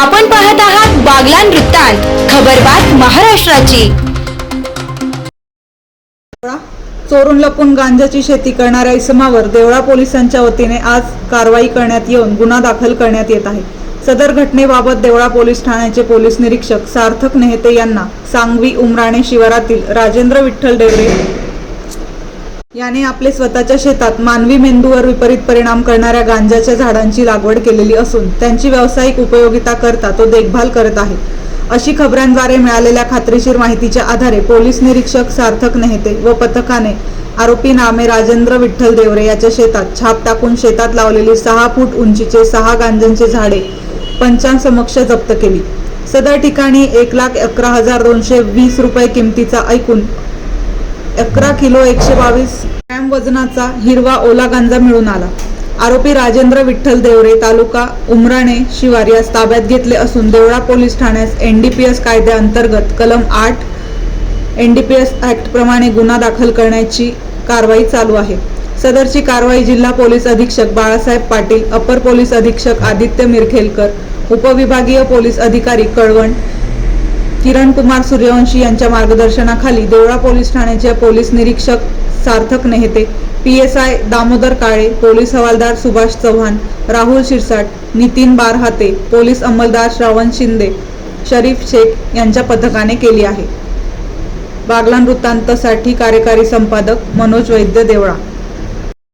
आपण पाहत आहात बागलान वृत्तांत खबरबात महाराष्ट्राची. चोरून लपून गांजाची शेती करणाऱ्या इसमावर देवळा पोलिसांच्या वतीने आज कारवाई करण्यात येऊन गुन्हा दाखल करण्यात येत आहे. सदर घटनेबाबत देवळा पोलीस ठाण्याचे पोलीस निरीक्षक सार्थक नेहते यांना सांगवी उमराणे शिवारातील राजेंद्र विठ्ठल डेवरे याने आपले स्वतःच्या शेतात मानवी मेंदूवर विपरीत परिणाम करणाऱ्या गांजाच्या झाडांची लागवड केलेली असून त्यांची व्यावसायिक उपयोगिता करता तो देखभाल करत आहे. अशी खबरांद्वारे मिळालेल्या खात्रीशीर माहितीच्या आधारे पोलीस निरीक्षक सार्थक नेहते व पथकाने आरोपी नामे राजेंद्र विठ्ठल देवरे याच्या शेतात छाप टाकून शेतात लावलेली सहा फूट उंचीचे सहा गांजांचे झाडे पंचांसमक्ष जप्त केली. सदर ठिकाणी एक लाख अकरा हजार दोनशे वीस रुपये किमतीचा ऐकून अकरा किलो एकशे बावीस ग्रॅम वजनाचा हिरवा ओला गांजा मिळून आला. आरोपी राजेंद्र विठ्ठल देवरे तालुका उमराणे शिवार यास ताब्यात घेतले असून देवळा पोलीस ठाण्यास एनडीपीएस कायद्याअंतर्गत कलम आठ एनडीपीएस ऍक्ट प्रमाणे गुन्हा दाखल करण्याची कारवाई चालू आहे. सदरची कारवाई जिल्हा पोलीस अधीक्षक बाळासाहेब पाटील अपर पोलीस अधीक्षक आदित्य मिरखेलकर उपविभागीय पोलीस अधिकारी कळवण किरण कुमार सूर्यवंशी यांच्या मार्गदर्शनाखाली देवळा पोलीस ठाण्याचे पोलीस निरीक्षक Sarthak Nehete P S I Damodar Kale police हवालदार सुभाष चव्हाण राहुल शिरसाट नितीन बारहाते पोलीस अंमलदार श्रावण शिंदे शरीफ शेख यांच्या पथकाने केली आहे. बागलान वृत्तांतसाठी कार्यकारी संपादक मनोज वैद्य देवळा.